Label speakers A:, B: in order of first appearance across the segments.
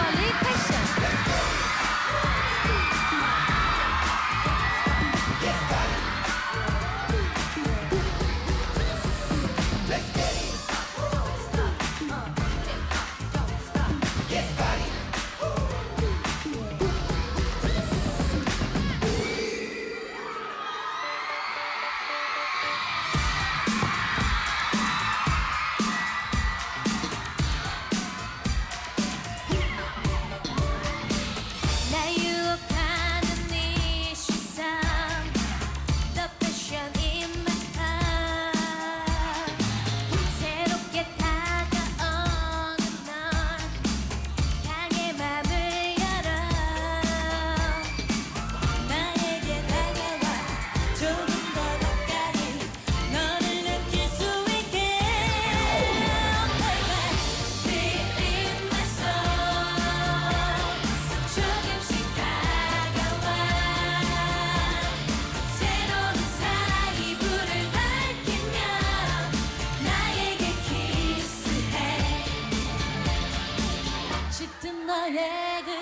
A: 주얼 그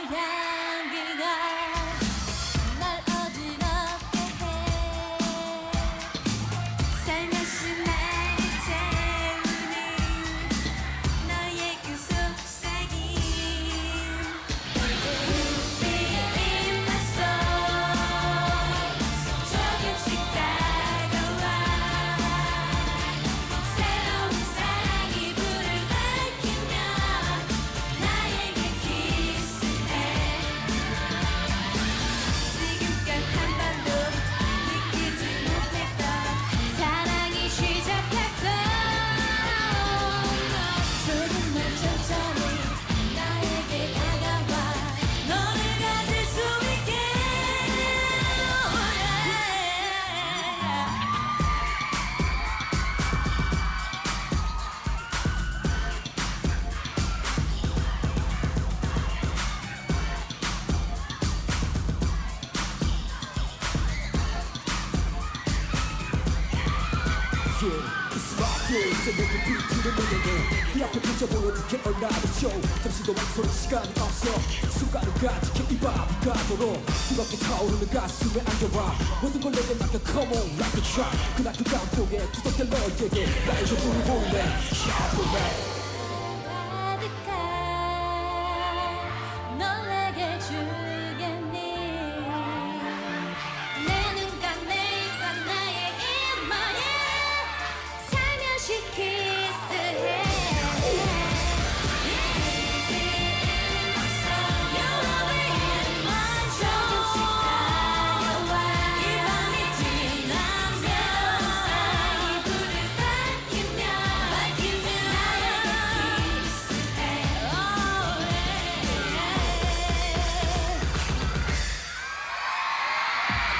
B: Yeah, my day. 저 내게 비트를 내게 네 앞에 그저 보여줄게 another show. 잠시도 망설일 시간이 없어. 순간을 가지게 이 밤이 가도록 뜨겁게 타오르는 가슴에 안겨와. 모든 걸 내게 맡겨 come on like a truck. 그날 그 감동에 구속될 너에게 나의 전부를. Shout for me.